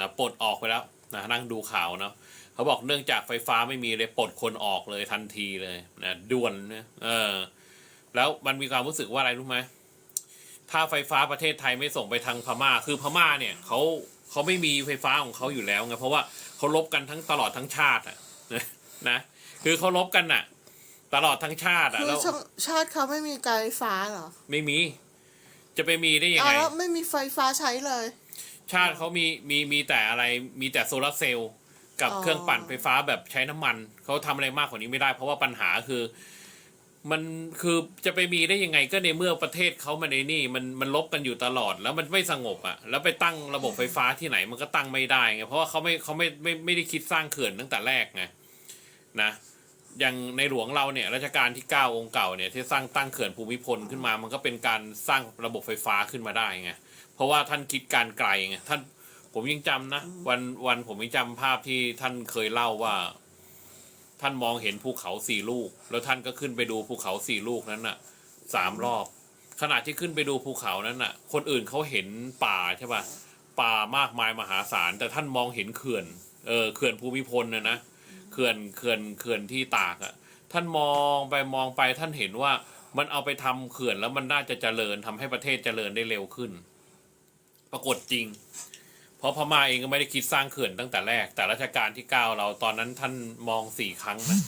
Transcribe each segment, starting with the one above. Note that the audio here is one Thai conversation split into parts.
นะปลดออกไปแล้วนะนั่งดูข่าวเนาะเขาบอกเนื่องจากไฟฟ้าไม่มีเลยปลดคนออกเลยทันทีเลยนะด่วนนะเออ แล้วมันมีความรู้สึกว่าอะไรรู้ไหมถ้าไฟฟ้าประเทศไทยไม่ส่งไปทางพม่า คือพม่าเนี่ยเขาเขาไม่มีไฟฟ้าของเขาอยู่แล้วไงเพราะว่าเขาลบกันทั้งตลอดทั้งชาติอะนะนะคือเขาลบกันน่ะ ตลอดทั้งชาติอะคือแล้วชาชาติเขาไม่มีการไฟฟ้าเหรอไม่มี จะไปมีได้ยังอ้าวไงแล้วไม่มีไฟฟ้าใช้เลย ชาติเขามีมีมีแต่อะไรมีแต่โซลาร์เซลล์กับอ๋อ เครื่องปั่นไฟฟ้าแบบใช้น้ำมัน เขาทำอะไรมากกว่านี้ไม่ได้ เพราะว่าปัญหาคือ มันคือจะไปมีได้ยังไงก็ในเมื่อประเทศเขามันในนี่ มันมันลบกันอยู่ตลอดแล้วมันไม่สงบอะ แล้วไปตั้งระบบไฟฟ้าที่ไหนมันก็ตั้งไม่ได้ไงเพราะว่าเขาไม่เขาไม่ไม่ไม่ได้คิดสร้างเขื่อนตั้งแต่แรกไงนะ อย่างในหลวงเราเนี่ยรัชกาลที่เก้าองค์เก่าเนี่ยที่สร้างตั้งเขื่อนภูมิพลขึ้นมา มันก็เป็นการสร้างระบบไฟฟ้าขึ้นมาได้ไงเพราะว่าท่านคิดการไกลไงท่านผมยังจำนะ วันวันผมยังจำภาพที่ท่านเคยเล่าว่า ท่านมองเห็นภูเขาสี่ลูก แล้วท่านก็ขึ้นไปดูภูเขาสี่ลูกนั้นน่ะสามรอบ ขณะที่ขึ้นไปดูภูเขานั้นน่ะ คนอื่นเขาเห็นป่าใช่ป่ะป่ามากมายมหาศาลแต่ท่านมองเห็นเขื่อนเออเขื่อนภูมิพลนะนะ เขื่อนเขื่อนเขื่อนที่ตากอะท่านมองไปมองไปท่านเห็นว่ามันเอาไปทำเขื่อนแล้วมันน่าจะเจริญทำให้ประเทศเจริญได้เร็วขึ้น ปรากฏจริง เพราะพม่าเองก็ไม่ได้คิดสร้างเขื่อนตั้งแต่แรก แต่รัชกาลที่เก้าเราตอนนั้นท่านมองสี่ครั้งนะ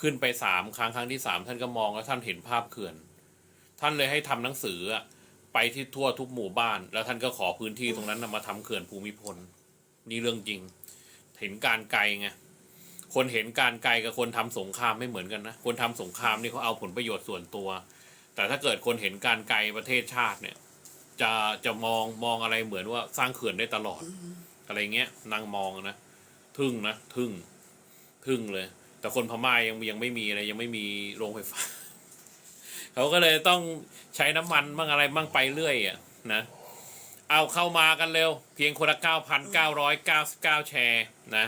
ขึ้นไปสามครั้งครั้งที่สามท่านก็มองแล้วท่านเห็นภาพเขื่อน ท่านเลยให้ทำหนังสือไปที่ทั่วทุกหมู่บ้าน แล้วท่านก็ขอพื้นที่ตรงนั้นมาทำเขื่อนภูมิพล นี่เรื่องจริง เห็นการไกลไง คนเห็นการไกลกับคนทำสงครามไม่เหมือนกันนะ คนทำสงครามนี่เขาเอาผลประโยชน์ส่วนตัว แต่ถ้าเกิดคนเห็นการไกลประเทศชาติเนี่ย จะจะมองมองอะไรเหมือนว่าสร้างเขื่อนได้ตลอด อะไรเงี้ยนั่งมองนะทึ่งนะทึ่งทึ่งเลย แต่คนพม่ายังยังไม่มีอะไรยังไม่มีโรงไฟฟ้าเขาก็เลยต้องใช้น้ำมันบ้างอะไรบ้างไปเรื่อยอะนะเอาเข้ามากันเร็ว เพียงคนละเก้าพันเก้าร้อยเก้าสิบเก้าแชร์นะ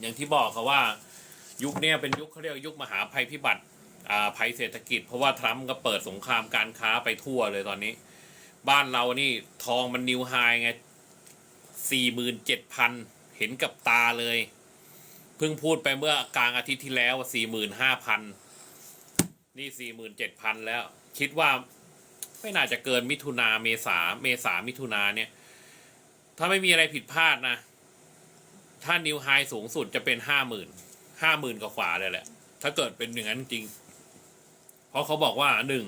อย่างที่บอกเขาว่ายุคนี้เป็นยุคเขาเรียกยุคมหาภัยพิบัติภัยเศรษฐกิจ เพราะว่าทรัมป์ก็เปิดสงครามการค้าไปทั่วเลยตอนนี้ บ้านเรานี่ทองมันนิวไฮไงสี่หมื่นเจ็ดพันเห็นกับตาเลย เพิ่งพูดไปเมื่อกลางอาทิตย์ที่แล้วสี่หมื่นห้าพันนี่สี่หมื่นเจ็ดพันแล้ว คิดว่าไม่น่าจะเกินมิถุนาเมษาเมษามิถุนาเนี่ย ถ้าไม่มีอะไรผิดพลาดนะ ถ้านิวไฮสูงสุดจะเป็นห้าหมื่นห้าหมื่นกว่าเลยแหละ ถ้าเกิดเป็นอย่างนั้นจริง เพราะเขาบอกว่าหนึ่ง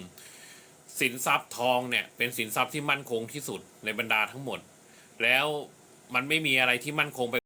สินทรัพย์ทองเนี่ย เป็นสินทรัพย์ที่มั่นคงที่สุดในบรรดาทั้งหมด แล้วมันไม่มีอะไรที่มั่นคงไป